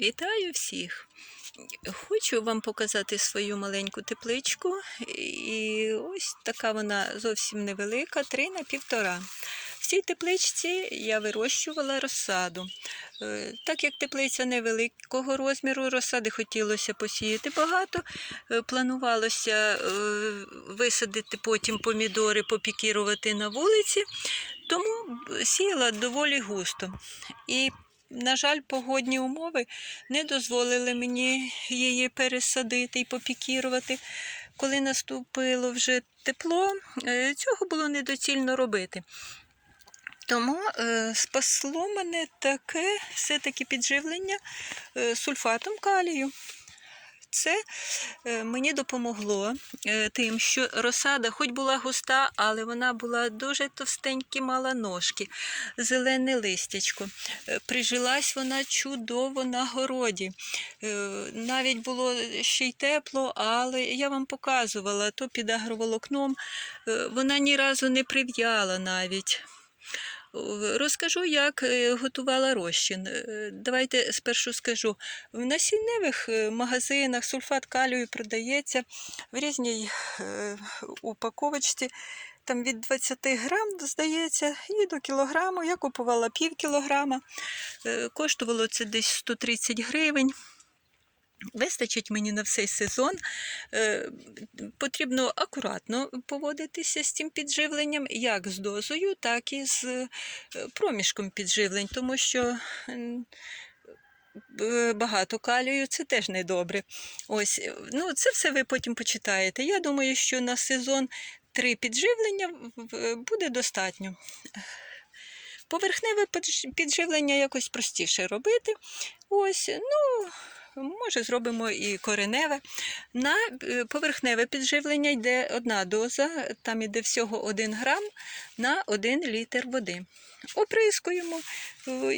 Вітаю всіх! Хочу вам показати свою маленьку тепличку. І ось така вона зовсім невелика, 3 на півтора. В цій тепличці я вирощувала розсаду. Е, Так як теплиця невеликого розміру, розсади хотілося посіяти багато. е, Планувалося е, висадити потім помідори, попікірувати на вулиці, тому сіяла доволі густо. І на жаль, погодні умови не дозволили мені її пересадити і попікірувати. Коли наступило вже тепло, е, цього було недоцільно робити. Тому е, спасло мене таке все-таки підживлення е, сульфатом калію. Це е, мені допомогло е, тим, що розсада, хоч була густа, але вона була дуже товстенькі, мала ножки, зелене листячко. Е, Прижилась вона чудово на городі. Навіть було ще й тепло, але я вам показувала, то під агроволокном вона ні разу не прив'яла навіть. Розкажу, як е, готувала розчин. Е, Давайте спершу скажу. В насінневих е, магазинах сульфат калію продається в різній упаковочці. Там від 20 грам, здається, і до кілограму. Я купувала пів кілограма. Коштувало це десь 130 гривень. Вистачить мені на всей сезон. Е, Потрібно акуратно поводитися з цим підживленням, як з дозою, так і з е, проміжком підживлень, тому що е, багато калію це теж недобре. Ось, ну, це все ви потім почитаєте. Я думаю, що на сезон три підживлення буде достатньо. Поверхневе підживлення якось простіше робити. Ось, ну, може, зробимо і кореневе. На е, поверхневе підживлення йде одна доза, там йде всього 1 грам на 1 літр води. Оприскуємо. Е,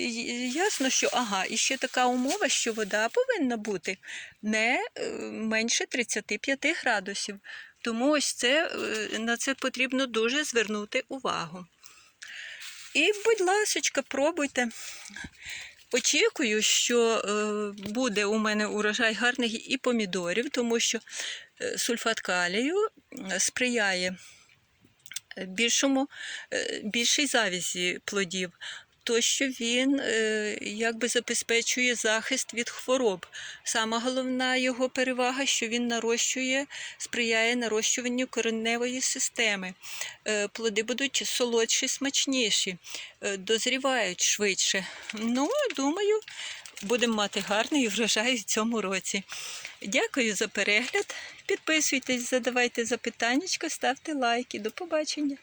Ясно, що ага, і ще така умова, що вода повинна бути не е, менше 35 градусів. Тому ось це, на це потрібно дуже звернути увагу. І, будь ласочка, пробуйте. Очікую, що е, буде у мене урожай гарних і помідорів, тому що е, сульфат калію сприяє е, більшому, більшій завізі плодів, то що він е, якби забезпечує захист від хвороб. Сама головна його перевага, що він нарощує, сприяє нарощуванню кореневої системи. Е, Плоди будуть солодші, смачніші, е, дозрівають швидше. Ну, думаю, будемо мати гарний врожай в цьому році. Дякую за перегляд. Підписуйтесь, задавайте запитання, ставте лайки. До побачення.